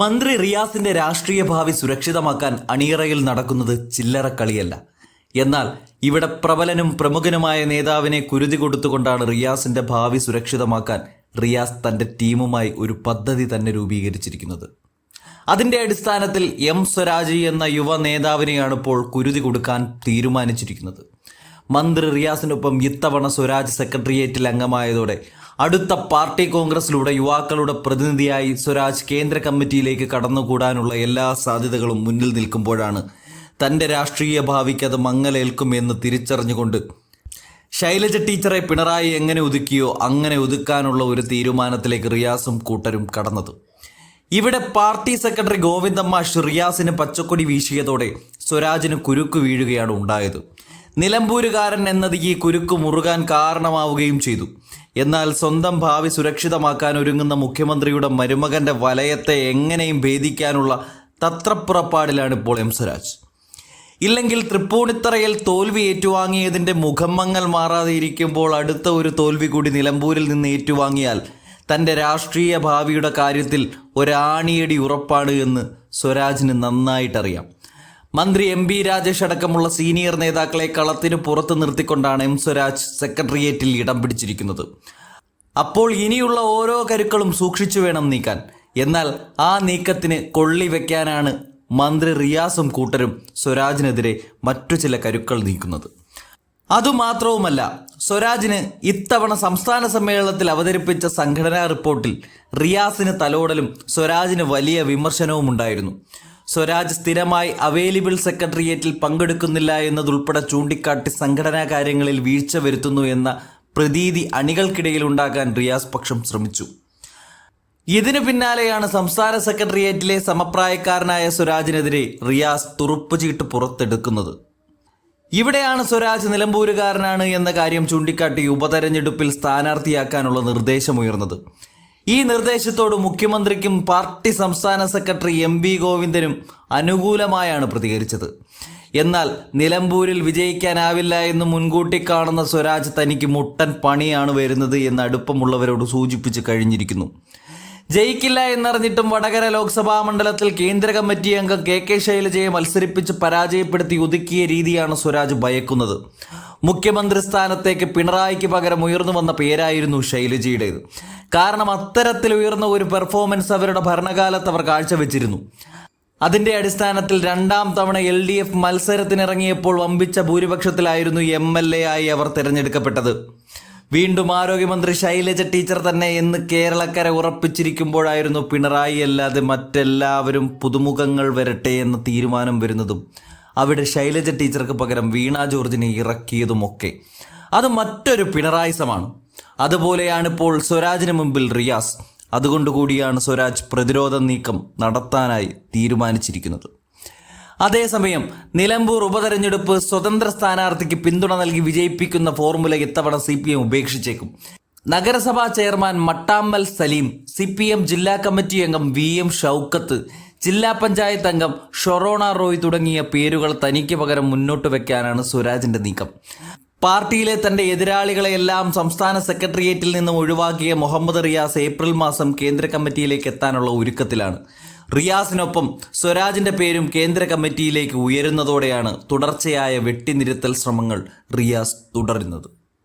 മന്ത്രി റിയാസിന്റെ രാഷ്ട്രീയ ഭാവി സുരക്ഷിതമാക്കാൻ അണിയറയിൽ നടക്കുന്നത് ചില്ലറ കളിയല്ല. എന്നാൽ ഇവിടെ പ്രബലനും പ്രമുഖനുമായ നേതാവിനെ കുരുതി കൊടുത്തുകൊണ്ടാണ് റിയാസിന്റെ ഭാവി സുരക്ഷിതമാക്കാൻ റിയാസ് തന്റെ ടീമുമായി ഒരു പദ്ധതി തന്നെ രൂപീകരിച്ചിരിക്കുന്നത്. അതിന്റെ അടിസ്ഥാനത്തിൽ എം സ്വരാജ് എന്ന യുവ നേതാവിനെയാണ് ഇപ്പോൾ കുരുതി കൊടുക്കാൻ തീരുമാനിച്ചിരിക്കുന്നത്. മന്ത്രി റിയാസിനൊപ്പം ഇത്തവണ സ്വരാജ് സെക്രട്ടേറിയറ്റിൽ അംഗമായതോടെ അടുത്ത പാർട്ടി കോൺഗ്രസിലൂടെ യുവാക്കളുടെ പ്രതിനിധിയായി സ്വരാജ് കേന്ദ്ര കമ്മിറ്റിയിലേക്ക് കടന്നുകൂടാനുള്ള എല്ലാ സാധ്യതകളും മുന്നിൽ നിൽക്കുമ്പോഴാണ് തന്റെ രാഷ്ട്രീയ ഭാവിക്ക് അത് മങ്ങലേൽക്കുമെന്ന് തിരിച്ചറിഞ്ഞുകൊണ്ട്. ശൈലജ ടീച്ചറെ പിണറായി എങ്ങനെ ഒതുക്കിയോ അങ്ങനെ ഒതുക്കാനുള്ള ഒരു തീരുമാനത്തിലേക്ക് റിയാസും കൂട്ടരും കടന്നത്. ഇവിടെ പാർട്ടി സെക്രട്ടറി ഗോവിന്ദമ്മ റിയാസിന് പച്ചക്കൊടി വീശിയതോടെ സ്വരാജിന് കുരുക്ക് വീഴുകയാണ് ഉണ്ടായത്. നിലമ്പൂരുകാരൻ എന്നത് ഈ കുരുക്ക് മുറുകാൻ കാരണമാവുകയും ചെയ്തു. എന്നാൽ സ്വന്തം ഭാവി സുരക്ഷിതമാക്കാൻ ഒരുങ്ങുന്ന മുഖ്യമന്ത്രിയുടെ മരുമകന്റെ വലയത്തെ എങ്ങനെയും ഭേദിക്കാനുള്ള തത്രപ്പുറപ്പാടിലാണ് ഇപ്പോൾ എം സ്വരാജ്. ഇല്ലെങ്കിൽ തൃപ്പൂണിത്തറയിൽ തോൽവി ഏറ്റുവാങ്ങിയതിന്റെ മുഖമ്മങ്ങൾ മാറാതെ ഇരിക്കുമ്പോൾ അടുത്ത ഒരു തോൽവി കൂടി നിലമ്പൂരിൽ നിന്ന് ഏറ്റുവാങ്ങിയാൽ തന്റെ രാഷ്ട്രീയ ഭാവിയുടെ കാര്യത്തിൽ ഒരാണിയടി ഉറപ്പാണ് എന്ന് സ്വരാജിന് നന്നായിട്ടറിയാം. മന്ത്രി എം ബി രാജേഷ് അടക്കമുള്ള സീനിയർ നേതാക്കളെ കളത്തിന് പുറത്ത് നിർത്തിക്കൊണ്ടാണ് എം സ്വരാജ് സെക്രട്ടേറിയറ്റിൽ ഇടം പിടിച്ചിരിക്കുന്നത്. അപ്പോൾ ഇനിയുള്ള ഓരോ കരുക്കളും സൂക്ഷിച്ചു വേണം നീക്കാൻ. എന്നാൽ ആ നീക്കത്തിന് കൊള്ളി വെക്കാനാണ് മന്ത്രി റിയാസും കൂട്ടരും സ്വരാജിനെതിരെ മറ്റു ചില കരുക്കൾ നീക്കുന്നത്. അതുമാത്രവുമല്ല സ്വരാജിന് ഇത്തവണ സംസ്ഥാന സമ്മേളനത്തിൽ അവതരിപ്പിച്ച സംഘടനാ റിപ്പോർട്ടിൽ റിയാസിന് തലോടലും സ്വരാജിന് വലിയ വിമർശനവും ഉണ്ടായിരുന്നു സ്വരാജ് സ്ഥിരമായി അവൈലബിൾ സെക്രട്ടേറിയറ്റിൽ പങ്കെടുക്കുന്നില്ല എന്നതുൾപ്പെടെ ചൂണ്ടിക്കാട്ടി സംഘടനാ കാര്യങ്ങളിൽ വീഴ്ച വരുത്തുന്നു എന്ന പ്രതീതി അണികൾക്കിടയിൽ ഉണ്ടാക്കാൻ റിയാസ് പക്ഷം ശ്രമിച്ചു. ഇതിനു പിന്നാലെയാണ് സംസ്ഥാന സെക്രട്ടേറിയറ്റിലെ സമപ്രായക്കാരനായ സ്വരാജിനെതിരെ റിയാസ് തുറുപ്പുചീട്ട് പുറത്തെടുക്കുന്നത്. ഇവിടെയാണ് സ്വരാജ് നിലമ്പൂരുകാരനാണ് എന്ന കാര്യം ചൂണ്ടിക്കാട്ടി ഉപതെരഞ്ഞെടുപ്പിൽ സ്ഥാനാർത്ഥിയാക്കാനുള്ള നിർദ്ദേശമുയർന്നത്. ഈ നിർദ്ദേശത്തോട് മുഖ്യമന്ത്രിക്കും പാർട്ടി സംസ്ഥാന സെക്രട്ടറി എം വി ഗോവിന്ദനും അനുകൂലമായാണ് പ്രതികരിച്ചത്. എന്നാൽ നിലമ്പൂരിൽ വിജയിക്കാനാവില്ല എന്ന് മുൻകൂട്ടി കാണുന്ന സ്വരാജ് തനിക്ക് മുട്ടൻ പണിയാണ് വരുന്നത് എന്ന് അടുപ്പമുള്ളവരോട് സൂചിപ്പിച്ച് കഴിഞ്ഞിരിക്കുന്നു. ജയിക്കില്ല എന്നറിഞ്ഞിട്ടും വടകര ലോക്സഭാ മണ്ഡലത്തിൽ കേന്ദ്ര കമ്മിറ്റി അംഗം കെ കെ ശൈലജയെ മത്സരിപ്പിച്ച് പരാജയപ്പെടുത്തി ഒതുക്കിയ രീതിയാണ് സ്വരാജ് ഭയക്കുന്നത്. മുഖ്യമന്ത്രി സ്ഥാനത്തേക്ക് പിണറായിക്ക് പകരം ഉയർന്നു വന്ന പേരായിരുന്നു ശൈലജയുടേത്. കാരണം അത്തരത്തിൽ ഉയർന്ന ഒരു പെർഫോമൻസ് അവരുടെ ഭരണകാലത്ത് അവർ കാഴ്ചവെച്ചിരുന്നു. അതിന്റെ അടിസ്ഥാനത്തിൽ രണ്ടാം തവണ എൽ ഡി എഫ് മത്സരത്തിനിറങ്ങിയപ്പോൾ വമ്പിച്ച ഭൂരിപക്ഷത്തിലായിരുന്നു എം എൽ എ ആയി അവർ തിരഞ്ഞെടുക്കപ്പെട്ടത്. വീണ്ടും ആരോഗ്യമന്ത്രി ശൈലജ ടീച്ചർ തന്നെ എന്ന് കേരളക്കര ഉറപ്പിച്ചിരിക്കുമ്പോഴായിരുന്നു പിണറായി അല്ലാതെ മറ്റെല്ലാവരും പുതുമുഖങ്ങൾ വരട്ടെ എന്ന തീരുമാനം വരുന്നതും അവിടെ ശൈലജ ടീച്ചർക്ക് പകരം വീണ ജോർജിനെ ഇറക്കിയതുമൊക്കെ. അത് മറ്റൊരു പിണറായിസമാണ്. അതുപോലെയാണ് ഇപ്പോൾ സ്വരാജിന് മുമ്പിൽ റിയാസ്. അതുകൊണ്ടുകൂടിയാണ് സ്വരാജ് പ്രതിരോധ നീക്കം നടത്താനായി തീരുമാനിച്ചിരിക്കുന്നത്. അതേസമയം നിലമ്പൂർ ഉപതെരഞ്ഞെടുപ്പ് സ്വതന്ത്ര സ്ഥാനാർത്ഥിക്ക് പിന്തുണ നൽകി വിജയിപ്പിക്കുന്ന ഫോർമുല ഇത്തവണ സി പി എം ഉപേക്ഷിച്ചേക്കും. നഗരസഭാ chairman Mattammal Saleem C P M ജില്ലാ കമ്മിറ്റി അംഗം വി എം ഷൗക്കത്ത് ജില്ലാ പഞ്ചായത്ത് അംഗം ഷൊറോണ റോയ് തുടങ്ങിയ പേരുകൾ തനിക്ക് പകരം മുന്നോട്ട് വെക്കാനാണ് സ്വരാജിന്റെ നീക്കം. പാർട്ടിയിലെ തന്റെ എതിരാളികളെയെല്ലാം സംസ്ഥാന സെക്രട്ടേറിയറ്റിൽ നിന്നും ഒഴിവാക്കിയ മുഹമ്മദ് റിയാസ് ഏപ്രിൽ മാസം കേന്ദ്ര കമ്മിറ്റിയിലേക്ക് എത്താനുള്ള ഒരുക്കത്തിലാണ്. റിയാസിനൊപ്പം സ്വരാജിന്റെ പേരും കേന്ദ്ര കമ്മിറ്റിയിലേക്ക് ഉയരുന്നതോടെയാണ് തുടർച്ചയായ വെട്ടിനിരുത്തൽ ശ്രമങ്ങൾ റിയാസ് തുടരുന്നത്.